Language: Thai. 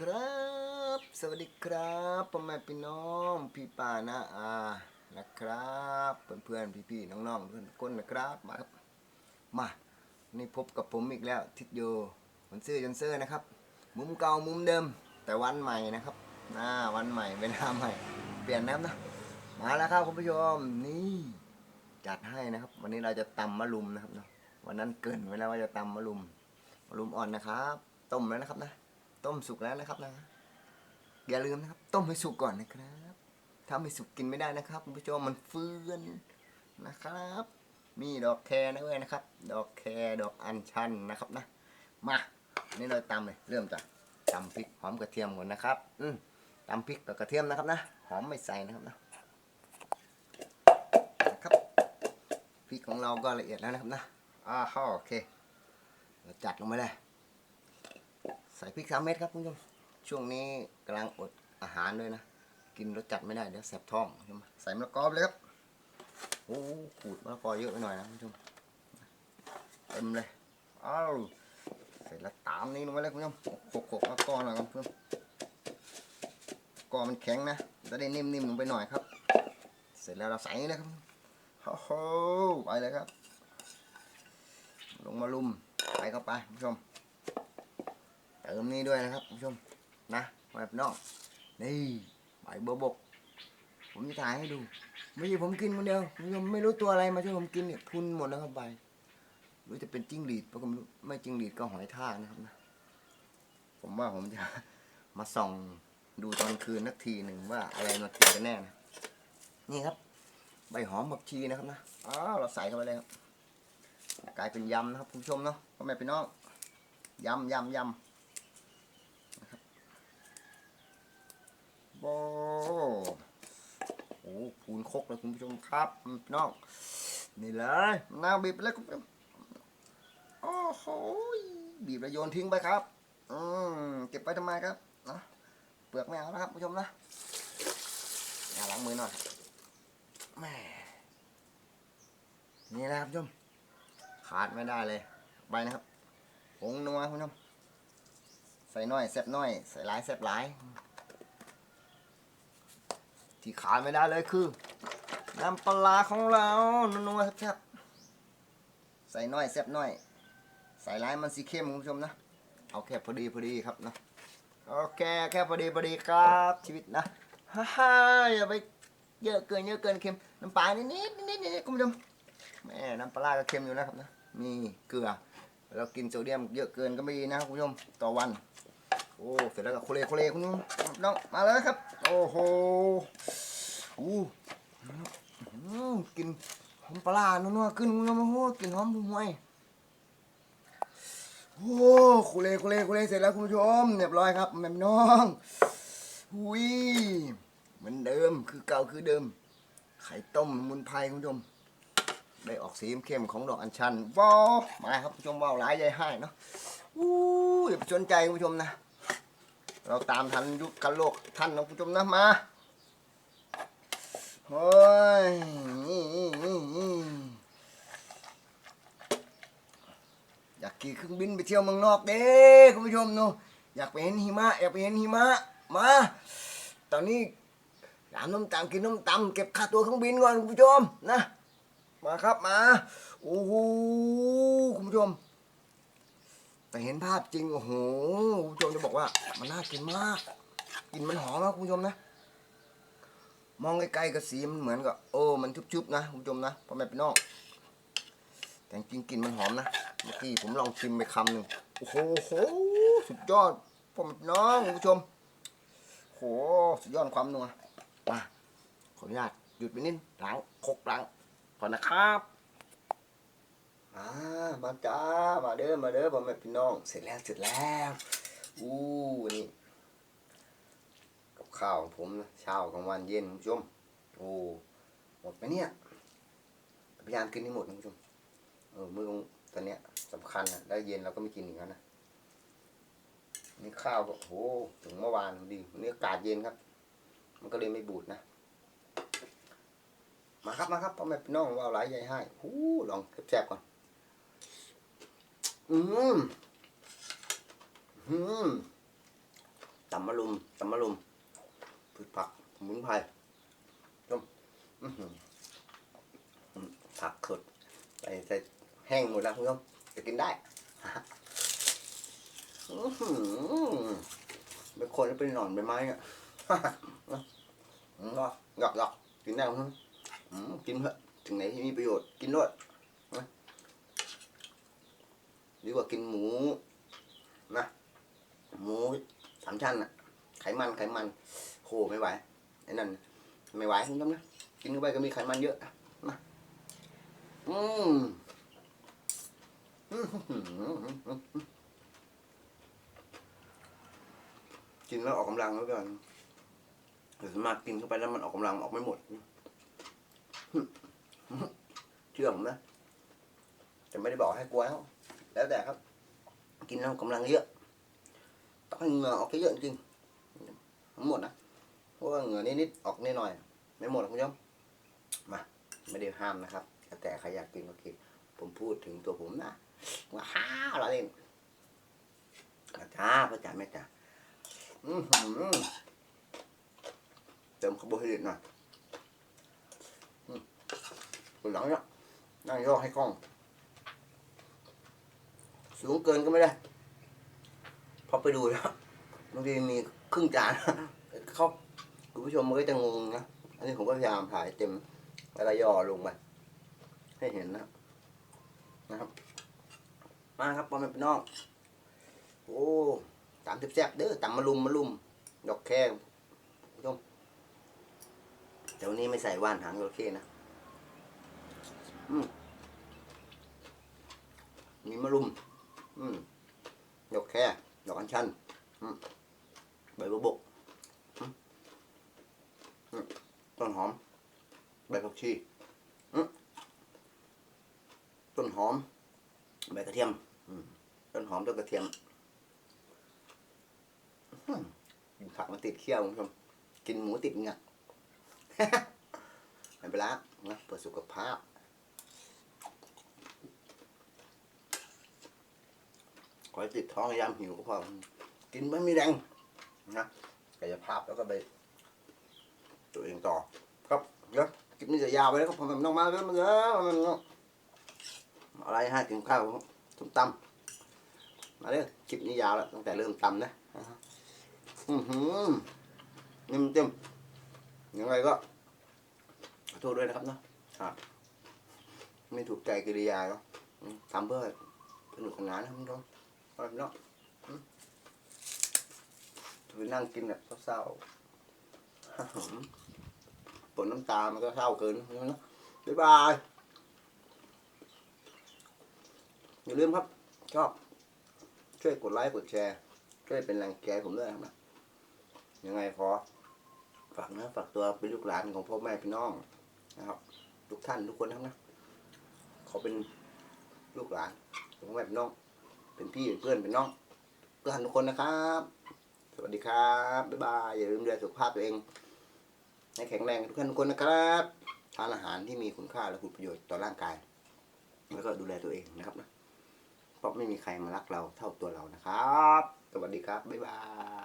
ครับ สวัสดีครับพ่อแม่พี่น้อง พี่ป้านะอานะครับ เพื่อนเพื่อนพี่พี่ๆน้องๆเพื่อนกคนนะครับมาครับ มานี่พบกับผมอีกแล้ว ทิศโยคนซื่อจนเซอร์นะครับ มุมเก่ามุมเดิม แต่วันใหม่นะครับหน้าวันใหม่เวลาใหม่ เปลี่ยนน้ำนะมาแล้วครับคุณผู้ชมนี่จัดให้นะครับ วันนี้เราจะตำมะลุมนะครับเนาะวันนั้นเกินไว้แล้วว่าจะตำมะลุมมะลุมอ่อนนะครับ ต้มแล้วนะครับนะ ต้มสุกแล้วนะครับนะ อย่าลืมนะครับ ต้มให้สุกก่อนนะครับ ถ้าไม่สุกกินไม่ได้นะครับคุณผู้ชมมันเฟื่อนนะครับ มีดอกแครนะเว้ยนะครับ ดอกแครดอกอัญชันนะครับนะ มานี่เราตำเลยเริ่มจากตำพริกหอมกระเทียมก่อนนะครับ อืมตำพริกกับกระเทียมนะครับนะ หอมไม่ใส่นะครับนะนะครับพริกของเราก็ละเอียดแล้วนะครับนะอ่าโอเคเราจัดลงไปเลย ส่พริกสามเม็ดครับคุณผู้ชมช่วงนี้กำลังอดอาหารด้วยนะ กินรสจัดไม่ได้เดี๋ยวแสบท้องคุณผู้ชมใส่มะละกอเลยครับโอ้ขูดมะละกอเยอะไปหน่อยนะคุณผู้ชมเต็มเลยอ้าวเสร็จแล้วตามนี้ลงไปเลยคุณผู้ชมโขกๆมะละกอหน่อยครับคุณผู้ชมกอมันแข็งนะจะได้นิ่มๆลงไปหน่อยครับ เสร็จแล้วเราใส่นี่เลยครับโอ้โหไปเลยครับ ลงมาลุมใส่เข้าไปคุณผู้ชม เติมนี้ด้วยนะครับคุณผู้ชมนะแบบนอกนี่ใบเบัวบก ผมจะถ่ายให้ดู ไม่ใช่ผมกินคนเดียวคุณผู้ชมไม่รู้ตัวอะไรมาช่วยผมกินเนี่ยทุนหมดแล้วครับใบหรู้จะเป็นจิ้งหรีดเพราะผมไม่จิ้งหรีดก็หอยทากนะครับนะผมว่าผมจะมาส่องดูตอนคืนนักทีหนึ่งว่าอะไรมากินกันแน่นะนี่ครับ ใบหอมผักชีนะครับนะอ้าวเราใส่เข้าไปเลยครับกลายเป็นยำนะครับคุณผู้ชมเนาะพ่อแม่พี่น้องยำยำยำ โอ้โหพูนคกเลยคุณผู้ชมครับพี่น้องนี่เลยมะนาวบีบไปเลยคุณผู้ชมโอ้โหบีบแล้วโยนทิ้งไปครับ อืมเก็บไปทำไมครับนะเปลือกไม่เอานะครับคุณผู้ชมนะอย่าล้างมือหน่อยแม่นี่นะครับคุณผู้ชมขาดไม่ได้เลยใบนะครับผงนัวคุณผู้ชมใส่น้อยแซ่บน้อย ใส่หลายแซ่บหลาย ที่ขาดไม่ได้เลยคือ น้ำปลาของเรานัวๆแซ่บๆใส่น้อยแซ่บน้อย ใส่ร้ายมันสีเข้มคุณผู้ชมนะ เอาแค่พอดีพอดีครับนะโอเคแค่พอดีพอดีครับชีวิตนะฮ่าอย่าไปเยอะเกินเยอะเกินเค็มน้ำปลานิดนิดนิดนิดคุณผู้ชมแม่น้ำปลาก็เค็มอยู่นะครับนะมีเกลือเรากินโซเดียมเยอะเกินก็ไม่ดีนะครับคุณผู้ชมต่อวัน โอ้เสร็จแล้วก็โคเลโคเลคุณผู้ชมน้องมาเลยครับ โอ้โหอู้กินหอมปลาร้านัวๆขึ้นคุณผู้ชมโอ้โหกินหอมหวยโอ้โคเลโคเลโคเลเสร็จแล้วคุณผู้ชมเรียบร้อยครับแม่น้องหุยเหมือนเดิมคือเก่าคือเดิม ไข่ต้มมุนไพรคุณผู้ชม ได้ออกสีเข้มของดอกอัญชันว้าวมาครับคุณผู้ชมว้าวหลายใหญ่ให้เนาะอู้อย่าไปสนใจคุณผู้ชมนะ เราตามทันยุคกันโลกท่านนะคุณผู้ชมนะมาเฮ้ยอยากขี่เครื่องบินไปเที่ยวเมืองนอกเด้คุณผู้ชมเนาะอยากไปเห็นหิมะอยากไปเห็นหิมะมา ตอนนี้ร้านน้ำตาลกินน้ำตำเก็บค่าตัวเครื่องบินก่อนคุณผู้ชมนะ มาครับมาโอ้โหคุณผู้ชม แต่เห็นภาพจริง โอ้โหคุณผู้ชมจะบอกว่า มันน่ากินมากกลิ่นมันหอมมากคุณผู้ชมนะ มองไกลๆก็สีมันเหมือนกับโอ้มันชุบๆนะคุณผู้ชมนะพ่อแม่พี่น้องแต่จริงๆกลิ่นมันหอมนะเมื่อกี้ผมลองชิมไปคำหนึ่งโอ้โหโหสุดยอดพ่อแม่พี่น้องคุณผู้ชมโหสุดยอดความนัวมาขออนุญาตหยุดไปนิดล้างคกล้างก่อนนะครับ มาจ้า มาเด้อ มาเด้อพ่อแม่พี่น้อง เสร็จแล้ว เสร็จแล้ว อู้นี่กับข้าวของผมนะเช้ากลางวันเย็นคุณผู้ชม โอ้หมดไปเนี่ย พยายามกินให้หมดคุณผู้ชม เออ มื้อตอนเนี้ยสำคัญนะแล้วเย็นเราก็ไม่กินอีกแล้วนะ นี่ข้าวก็โอ้โหถึงเมื่อวานดีวันนี้อากาศเย็นครับ มันก็เลยไม่บูดนะ มาครับ มาครับพ่อแม่พี่น้องว่าหลายใหญ่ให้หูลองแซ่บๆก่อน อืมอืมตำมะลุมตำมะลุมพืชผักสมุนไพรต้มผักสดใส่ใส่แห้งหมดแล้วคุณผู้ชมจะกินได้อื้อหือเป็นคนเป็นหนอนใบไม้เนี่ยก็หยอกหยอกกินได้มั้งอืมกินเถอะถึงไหนที่มีประโยชน์กินด้วย ดีกว่ากินหมูนะหมูสามชั้นอะไขมันไขมันโหไม่ไหวไอ้นั่นไม่ไหวคุณผู้นะกินเข้าไปก็มีไขมันเยอะนะอืมอื้อหือกินแล้วออกกำลังแล้วกันแต่ส่วนมากกินเข้าไปแล้วมันออกกำลังออกไม่หมดเชื่อผมนะแต่ไม่ได้บอกให้กลัวเขา แล้วแต่ครับ กินแล้วกำลังเยอะต้องให้เหงื่อออกเยอะจริงทั้งหมดนะเพราะว่าเหงื่อนิดๆออกนิดหน่อยไม่หมดคุณผู้ชมมาไม่ได้ห้ามนะครับ แต่ใครอยากกินก็กินผมพูดถึงตัวผมนะว่าห้าเราเองจ้าพ่อจ๋าแม่จ๋าอือหือเติมคาร์โบไฮเดรตหน่อยอืมคนหลังเนี่ยนั่งย่อให้กล้อง สูงเกินก็ไม่ได้ พอไปดูแล้วบางทีมีครึ่งจานเขาคุณผู้ชมมันก็จะงงนะ อันนี้ผมก็พยายามถ่ายเต็มแล้วก็ย่อลงไปให้เห็นนะนะครับ มาครับพ่อม่พี่น้อง โอ้ตามสิบแซ่บเด้อตามมาลุมมาลุม ดอกแค่ผู้ชมแต่วันนี้ไม่ใส่ว่านหางจระเข้นะ อืมมีมะรุม อืมดอกแค่ดอกอัญชันใบบัวบกต้นหอม ใบผักชีต้นหอม ใบกระเทียมต้นหอมต้นกระเทียมกินผักมันติดเขี้ยวคุณผู้ชมกินหมูติดเงือกไม่เป็นไรนะเพื่อสุขภาพ ขอให้ติดท้องยามหิวก็พอ กินไม่มีแรงนะกายภาพแล้วก็ไป ตัวเองต่อ ครับเดี๋ยวคลิปนี้จะยาวไปแล้วครับผมน้องมาแล้วมันเยอมันาะอะไรให้กินข้าวส้มตำมาเด้อคลิปนี้ยาวแล้วตั้งแต่เริ่มตำนะอือหือนิ่มเต็มยังไงก็ขอโทษด้วยนะครับเนาะไม่ถูกใจกิริยาเนาะอืมทำเพื่อสนุกสนานนะครับทุกคนอะ ไรเนาะอืมไปนั่งกินแบบเศร้าๆปนน้ำตา มันก็เศร้าเกินเนาะบ๊ายบาย อย่าลืมครับ ชอบ ช่วยกดไลค์ กดแชร์ ช่วยเป็นแรงใจผมด้วยนะครับยังไงขอฝากนื้อฝากตัวเป็นลูกหลานของพ่อแม่พี่น้องนะครับ ทุกท่านทุกคนนะครับนะเขาเป็นลูกหลานของพ่อแม่พี่น้อง เป็นพี่เป็นเพื่อนเป็นน้องเพื่อนทุกคนนะครับ สวัสดีครับบ๊ายบายอย่าลืมดูแลสุขภาพตัวเอง ให้แข็งแรงทุกท่านทุกคนนะครับทานอาหารที่มีคุณค่าและคุณประโยชน์ต่อร่างกาย แล้วก็ดูแลตัวเองนะครับนะเพราะไม่มีใครมารักเราเท่าตัวเรานะครับ สวัสดีครับบ๊ายบาย